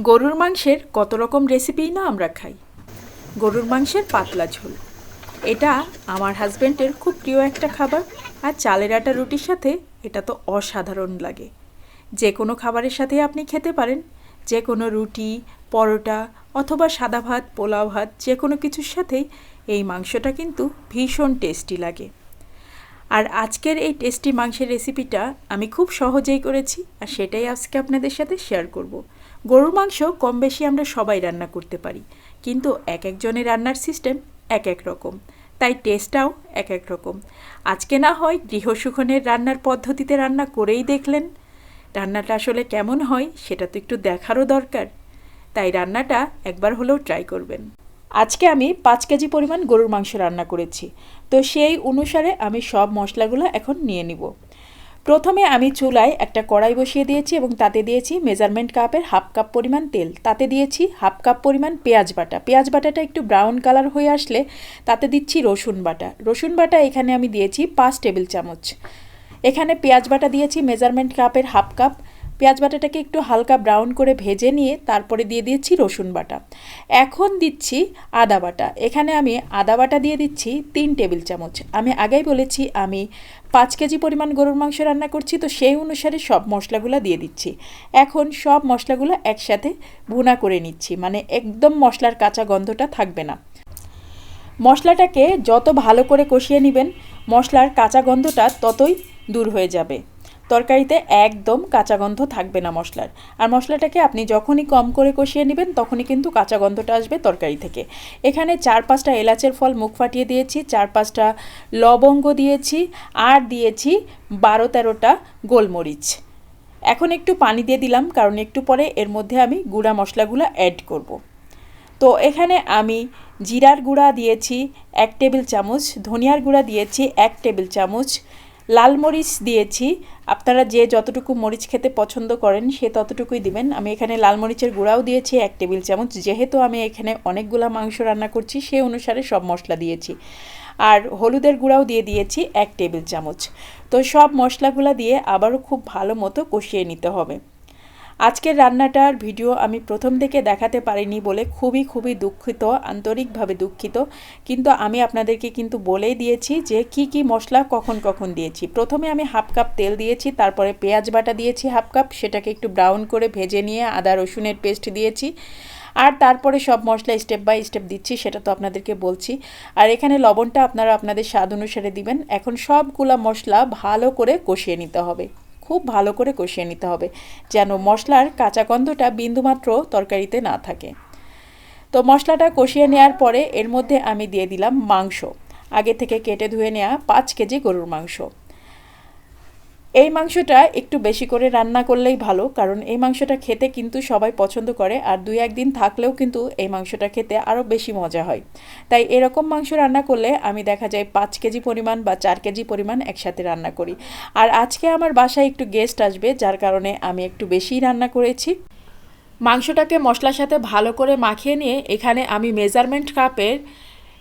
গরুর মাংসের কত রকম রেসিপিই না আমরা খাই। গরুর মাংসের পাতলা ঝোল। এটা আমার হাজব্যান্ডের খুব প্রিয় একটা খাবার আর চালের আটা রুটির সাথে এটা তো অসাধারণ লাগে। যে কোনো খাবারের সাথে আপনি খেতে পারেন। যে কোনো রুটি, পরোটা অথবা সাদা ভাত, পোলাও ভাত, যে কোনো কিছুর সাথেই এই মাংসটা কিন্তু ভীষণ টেস্টি লাগে। আর আজকের এই টেস্টি মাংসের রেসিপিটা আমি খুব সহজেই করেছি আর সেটাই আজকে আপনাদের সাথে শেয়ার করব। গরুর মাংস কম বেশি আমরা সবাই রান্না করতে পারি। কিন্তু এক একজনের রান্নার সিস্টেম এক এক রকম। তাই টেস্টটাও এক এক রকম। আজকে না হয় গৃহসুখনের রান্নার পদ্ধতিতে রান্না করেই দেখলেন। রান্নাটা আসলে কেমন হয় সেটা তো একটু দেখারও দরকার। তাই রান্নাটা একবার হলেও ট্রাই করবেন। আজকে আমি পাঁচ কেজি পরিমাণ গরুর মাংস রান্না করেছি। তো সেই অনুসারে আমি সব মশলাগুলো এখন নিয়ে নিব। প্রথমে আমি চুলায় একটা কড়াই বসিয়ে দিয়েছি এবং তাতে দিয়েছি মেজারমেন্ট কাপের হাফ কাপ পরিমাণ তেল। তাতে দিয়েছি হাফ কাপ পরিমাণ পেঁয়াজ বাটা। পেঁয়াজ বাটাটা একটু ব্রাউন কালার হয়ে আসলে তাতে দিচ্ছি রসুন বাটা। রসুন বাটা এখানে আমি দিয়েছি পাঁচ টেবিল চামচ। এখানে পেঁয়াজ বাটা দিয়েছি মেজারমেন্ট কাপের হাফ কাপ। পেঁয়াজ বাটাটাকে একটু হালকা ব্রাউন করে ভেজে নিয়ে তারপরে দিয়ে দিয়েছি রসুন বাটা। এখন দিচ্ছি আদা বাটা। এখানে আমি আদা বাটা দিয়ে দিচ্ছি তিন টেবিল চামচ। আমি আগেই বলেছি, আমি পাঁচ কেজি পরিমাণ গরুর মাংস রান্না করছি, তো সেই অনুসারে সব মশলাগুলো দিয়ে দিচ্ছি। এখন সব মশলাগুলো একসাথে ভুনা করে নিচ্ছি মানে একদম মশলার কাঁচা গন্ধটা থাকবে না। মশলাটাকে যত ভালো করে কষিয়ে নেবেন, মশলার কাঁচা গন্ধটা ততই দূর হয়ে যাবে। তরকারিতে একদম কাঁচা গন্ধ থাকবে না মশলার। আর মশলাটাকে আপনি যখনই কম করে কষিয়ে নেবেন, তখনই কিন্তু কাঁচা গন্ধটা আসবে তরকারি থেকে। এখানে চার পাঁচটা এলাচের ফল মুখ ফাটিয়ে দিয়েছি, চার পাঁচটা লবঙ্গ দিয়েছি, আর দিয়েছি বারো তেরোটা গোলমরিচ। এখন একটু পানি দিয়ে দিলাম, কারণ একটু পরে এর মধ্যে আমি গুঁড়া মশলাগুলো অ্যাড করব। তো এখানে আমি জিরার গুঁড়া দিয়েছি এক টেবিল চামচ, ধনিয়ার গুঁড়া দিয়েছি এক টেবিল চামচ লাল মরিচ দিয়েছি। আপনারা যে যতটুকু মরিচ খেতে পছন্দ করেন, সে ততটুকুই দিবেন। আমি এখানে লাল মরিচের গুঁড়াও দিয়েছি, এক টেবিল চামচ। যেহেতু আমি এখানে অনেকগুলা মাংস রান্না করছি, সে অনুসারে সব মশলা দিয়েছি। আর হলুদের গুঁড়াও দিয়ে দিয়েছি, এক টেবিল চামচ। তো সব মশলাগুলো দিয়ে আবারও খুব ভালো মতো কষিয়ে নিতে হবে। আজকের রান্নাটার ভিডিও আমি প্রথম থেকে দেখাতে পারিনি বলে খুবই খুবই দুঃখিত, আন্তরিকভাবে দুঃখিত। কিন্তু আমি আপনাদেরকে কিন্তু বলেই দিয়েছি যে কি কি মশলা কখন কখন দিয়েছি। প্রথমে আমি হাফ কাপ তেল দিয়েছি, তারপরে পেঁয়াজ বাটা দিয়েছি হাফ কাপ, সেটাকে একটু ব্রাউন করে ভেজে নিয়ে আদা রসুনের পেস্ট দিয়েছি। আর তারপরে সব মশলা স্টেপ বাই স্টেপ দিচ্ছি, সেটা তো আপনাদেরকে বলছি। আর এখানে লবণটা আপনারা আপনাদের স্বাদ অনুসারে দিবেন। এখন সবগুলা মশলা ভালো করে কষিয়ে নিতে হবে। খুব ভালো করে কষিয়ে নিতে হবে, যেন মশলার কাঁচা গন্ধটা বিন্দুমাত্র তরকারিতে না থাকে। তো মশলাটা কষিয়ে নেওয়ার পরে এর মধ্যে আমি দিয়ে দিলাম মাংস। আগে থেকে কেটে ধুয়ে নেওয়া পাঁচ কেজি গরুর মাংস। এই মাংসটা একটু বেশি করে রান্না করলেই ভালো, কারণ এই মাংসটা খেতে কিন্তু সবাই পছন্দ করে, আর দুই একদিন থাকলেও কিন্তু এই মাংসটা খেতে আরও বেশি মজা হয়। তাই এরকম মাংস রান্না করলে আমি দেখা যায় পাঁচ কেজি পরিমাণ বা চার কেজি পরিমাণ একসাথে রান্না করি। আর আজকে আমার বাসায় একটু গেস্ট আসবে, যার কারণে আমি একটু বেশিই রান্না করেছি। মাংসটাকে মশলার সাথে ভালো করে মাখিয়ে নিয়ে এখানে আমি মেজারমেন্ট কাপের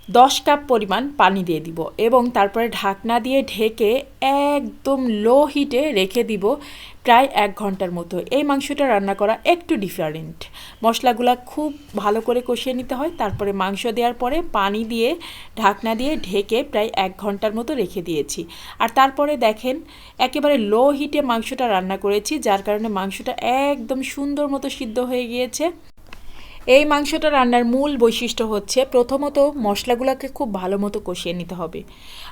দশ কাপ পরিমাণ পানি দিয়ে দিব এবং তারপরে ঢাকনা দিয়ে ঢেকে একদম লো হিটে রেখে দিব প্রায় এক ঘণ্টার মতো। এই মাংসটা রান্না করা একটু ডিফারেন্ট মশলাগুলো খুব ভালো করে কষিয়ে নিতে হয়, তারপরে মাংস দেওয়ার পরে পানি দিয়ে ঢাকনা দিয়ে ঢেকে প্রায় এক ঘণ্টার মতো রেখে দিয়েছি। আর তারপরে দেখেন, একেবারে লো হিটে মাংসটা রান্না করেছি, যার কারণে মাংসটা একদম সুন্দর মতো সিদ্ধ হয়ে গিয়েছে। এই মাংসটা রান্নার মূল বৈশিষ্ট্য হচ্ছে প্রথমত মশলাগুলোকে খুব ভালো মতো কষিয়ে নিতে হবে।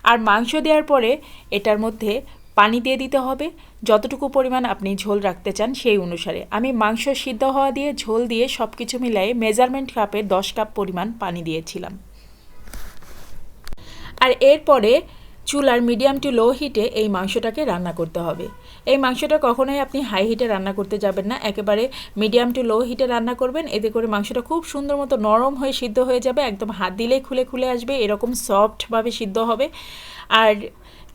আর মাংস দেওয়ার পরে এটার মধ্যে পানি দিয়ে দিতে হবে। যতটুকু পরিমাণ আপনি ঝোল রাখতে চান সেই অনুসারে। আমি মাংস সিদ্ধ হওয়া দিয়ে ঝোল দিয়ে সব কিছু মিলাই মেজারমেন্ট কাপে দশ কাপ পরিমাণ পানি দিয়েছিলাম। আর এরপরে চুলার মিডিয়াম টু লো হিটে এই মাংসটাকে রান্না করতে হবে। এই মাংসটা কখনোই আপনি হাই হিটে রান্না করতে যাবেন না, একেবারে মিডিয়াম টু লো হিটে রান্না করবেন, এতে করে মাংসটা খুব সুন্দর মতো নরম হয়ে সিদ্ধ হয়ে যাবে, একদম হাত দিলেই খুলে খুলে আসবে, এরকম সফটভাবে সিদ্ধ হবে। আর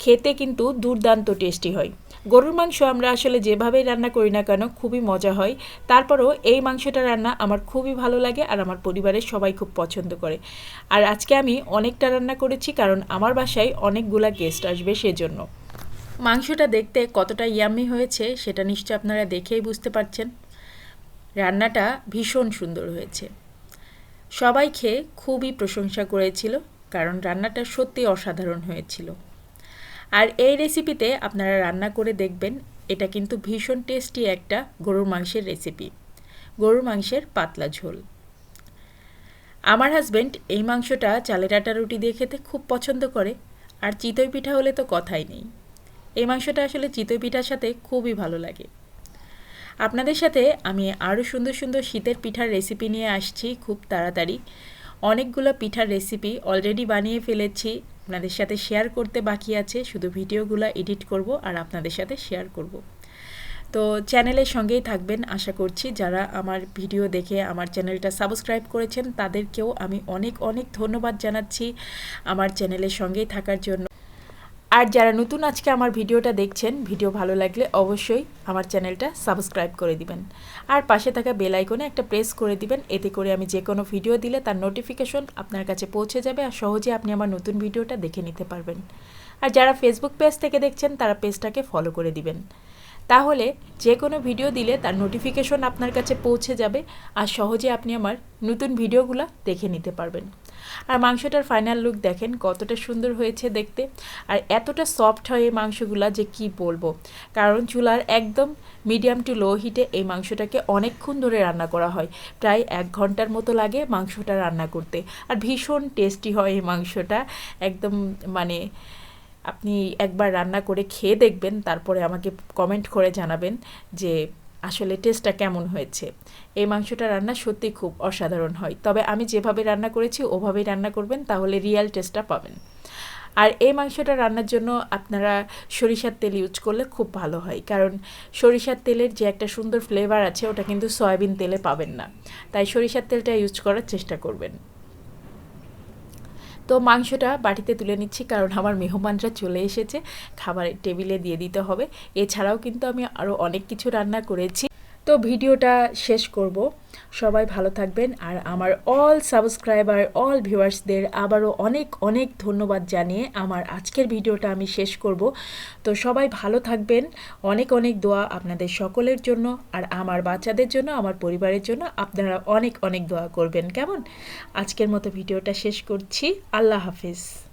খেতে কিন্তু দুর্দান্ত টেস্টি হয়। গরুর মাংস আমরা আসলে যেভাবেই রান্না করি না কেন খুবই মজা হয়। তারপরও এই মাংসটা রান্না আমার খুবই ভালো লাগে আর আমার পরিবারের সবাই খুব পছন্দ করে। আর আজকে আমি অনেকটা রান্না করেছি কারণ আমার বাসায় অনেকগুলা গেস্ট আসবে সেজন্য। মাংসটা দেখতে কতটা ইয়ামি হয়েছে সেটা নিশ্চয় আপনারা দেখেই বুঝতে পারছেন। রান্নাটা ভীষণ সুন্দর হয়েছে। সবাই খেয়ে খুবই প্রশংসা করেছিল, কারণ রান্নাটা সত্যি অসাধারণ হয়েছিল। আর এই রেসিপিতে আপনারা রান্না করে দেখবেন, এটা কিন্তু ভীষণ টেস্টি একটা গরুর মাংসের রেসিপি গরুর মাংসের পাতলা ঝোল। আমার হাজব্যান্ড এই মাংসটা চালের আটা রুটি দিয়ে খেতে খুব পছন্দ করে, আর চিতই পিঠা হলে তো কথাই নেই। এই মাংসটা আসলে চিতই পিঠার সাথে খুবই ভালো লাগে। আপনাদের সাথে আমি আরও সুন্দর সুন্দর শীতের পিঠার রেসিপি নিয়ে আসছি, খুব তাড়াতাড়ি। অনেকগুলো পিঠার রেসিপি অলরেডি বানিয়ে ফেলেছি। আপনাদের সাথে শেয়ার করতে বাকি আছে। শুধু ভিডিওগুলো এডিট করব আর আপনাদের সাথে শেয়ার করব। তো চ্যানেলের সঙ্গেই থাকবেন আশা করছি। যারা আমার ভিডিও দেখে আমার চ্যানেলটা সাবস্ক্রাইব করেছেন, তাদেরকেও আমি অনেক অনেক ধন্যবাদ জানাচ্ছি আমার চ্যানেলের সঙ্গেই থাকার জন্য। আর যারা নতুন আজকে আমার ভিডিওটা দেখছেন, ভিডিও ভালো লাগলে অবশ্যই আমার চ্যানেলটা সাবস্ক্রাইব করে দিবেন। আর পাশে থাকা বেল আইকনে একটা প্রেস করে দিবেন, এতে করে আমি যে কোনো ভিডিও দিলে তার নোটিফিকেশন আপনার কাছে পৌঁছে যাবে আর সহজে আপনি আমার নতুন ভিডিওটা দেখে নিতে পারবেন। আর যারা ফেসবুক পেজ থেকে দেখছেন, তারা পেজটাকে ফলো করে দিবেন। তাহলে যে কোনো ভিডিও দিলে তার নোটিফিকেশন আপনার কাছে পৌঁছে যাবে আর সহজে আপনি আমার নতুন ভিডিওগুলো দেখে নিতে পারবেন। আর মাংসটার ফাইনাল লুক দেখেন কতটা সুন্দর হয়েছে দেখতে আর এতটা সফট হয় এই মাংসগুলা যে কি বলব। কারণ চুলার একদম মিডিয়াম টু লো হিটে এই মাংসটাকে অনেকক্ষণ ধরে রান্না করা হয়। প্রায় এক ঘণ্টার মতো লাগে মাংসটা রান্না করতে। আর ভীষণ টেস্টি হয় এই মাংসটা। একদম মানে আপনি একবার রান্না করে খেয়ে দেখবেন, তারপরে আমাকে কমেন্ট করে জানাবেন যে আসলে টেস্টটা কেমন হয়েছে? এই মাংসটা রান্না সত্যি খুব অসাধারণ হয়। তবে আমি যেভাবে রান্না করেছি, ওভাবেই রান্না করবেন, তাহলে রিয়াল টেস্টটা পাবেন। আর এই মাংসটা রান্নার জন্য আপনারা সরিষার তেল ইউজ করলে খুব ভালো হয়। কারণ সরিষার তেলের যে একটা সুন্দর ফ্লেভার আছে, ওটা কিন্তু সয়াবিন তেলে পাবেন না। তাই সরিষার তেলটা ইউজ করার চেষ্টা করবেন। তো মাংসটা বাটিতে তুলে নিচ্ছি, কারণ আমার মেহমানরা চলে এসেছে। খাবারের টেবিলে দিয়ে দিতে হবে। এছাড়াও কিন্তু আমি আরও অনেক কিছু রান্না করেছি। তো ভিডিওটা শেষ করব। সবাই ভালো থাকবেন আর আমার অল সাবস্ক্রাইবার অল ভিউয়ার্সদের আবারও অনেক অনেক ধন্যবাদ জানিয়ে আমার আজকের ভিডিওটা আমি শেষ করব। তো সবাই ভালো থাকবেন। অনেক অনেক দোয়া আপনাদের সকলের জন্য আর আমার বাচ্চাদের জন্য, আমার পরিবারের জন্য আপনারা অনেক অনেক দোয়া করবেন। কেমন? আজকের মতো ভিডিওটা শেষ করছি। আল্লাহ হাফিজ।